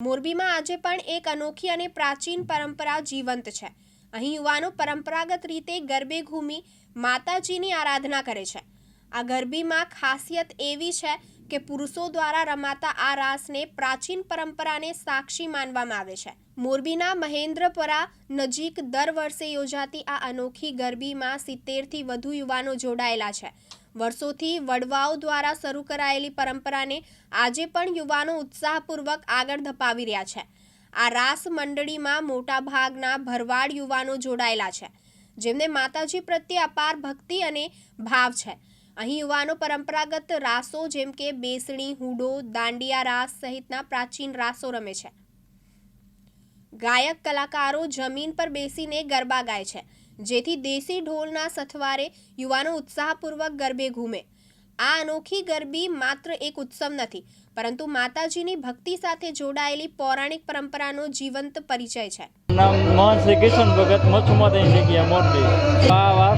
મોરબીમાં આજે પણ એક અનોખી અને પ્રાચીન પરંપરા જીવંત છે. અહીં યુવાનો પરંપરાગત રીતે ગરબે ઘૂમી માતાજીની આરાધના કરે છે. આ ગરબીમાં ખાસિયત એવી છે કે પુરુષો દ્વારા રમાતા આ રાસને પ્રાચીન પરંપરાને સાક્ષી માનવામાં આવે છે. મોરબીના મહેન્દ્રપરા નજીક દર વર્ષે યોજાતી આ અનોખી ગરબીમાં સિત્તેરથી વધુ યુવાનો જોડાયેલા છે. વર્ષોથી વડવાઓ દ્વારા શરૂ કરાયેલી પરંપરાને આજે પણ યુવાનો ઉત્સાહપૂર્વક આગળ ધપાવી રહ્યા છે. આ રાસ મંડળીમાં મોટા ભાગના ભરવાડ યુવાનો જોડાયેલા છે, જેમને માતાજી પ્રત્યે અપાર ભક્તિ અને ભાવ છે. અહીં યુવાનો પરંપરાગત રાસો જેમ કે બેસણી, હુડો, દાંડિયા રાસ સહિતના પ્રાચીન રાસો રમે છે. ગાયક કલાકારો જમીન પર બેસીને ગરબા ગાય છે. જેથી દેશી ઢોલના સથવારે યુવાનો ઉત્સાહપૂર્વક ગરબે ઘૂમે. આ અનોખી ગરબી માત્ર એક ઉત્સવ નથી, પરંતુ માતાજીની ભક્તિ સાથે જોડાયેલી પૌરાણિક પરંપરાનો જીવંત પરિચય છે. નામ મહંત શ્રી કિશન ભગત મચ્છુમાતાની જગ્યા મોરબી.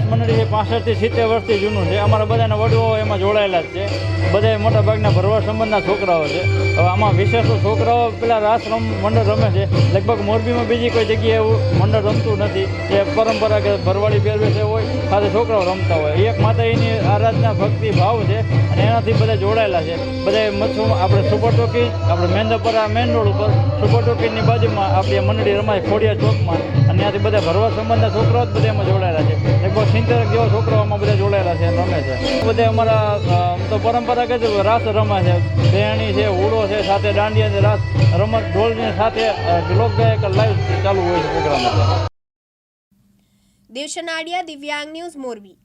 આ મંડળી છે પાસઠથી સિત્તેર વર્ષથી જૂનું છે. અમારા બધાના વડવાઓ એમાં જોડાયેલા જ છે. બધા મોટા ભાગના ભરવા સંબંધના છોકરાઓ છે. હવે આમાં વિશેષ છોકરાઓ પેલા રાસ રમ મંડળ રમે છે. લગભગ મોરબીમાં બીજી કોઈ જગ્યાએ એવું મંડળ રમતું નથી. જે પરંપરાગત ભરવાડી પહેરવેશે હોય, સાથે છોકરાઓ રમતા હોય. એક માતાજીની આરાધના ભક્તિ ભાવ છે અને એનાથી બધા જોડાયેલા છે. બધા મચ્છુ આપણે સુપર ટોકી આપણે મેંદપરા મેન રોડ ઉપર સુપર ટોકીની બાજુમાં આપણી મંડળી રમાય ખોડિયા ચોકમાં. અને ત્યાંથી બધા ભરવા સંબંધના છોકરાઓ જ બધા એમાં જોડાયેલા છે. લગભગ સિત્તેર જેવા છોકરાઓ આમાં બધા જોડાયેલા છે, રમે છે. બધા અમારા તો પરંપરાગત રાસ રમે છે. બેણી છે, હુડો છે, સાથે દાંડિયા છે, રાસ રમત ઢોલની સાથે લોકગાયક લાઈવ ચાલુ હોય છે પ્રોગ્રામ. દેવશનાડિયા દિવ્યાંગ ન્યૂઝ મોરબી.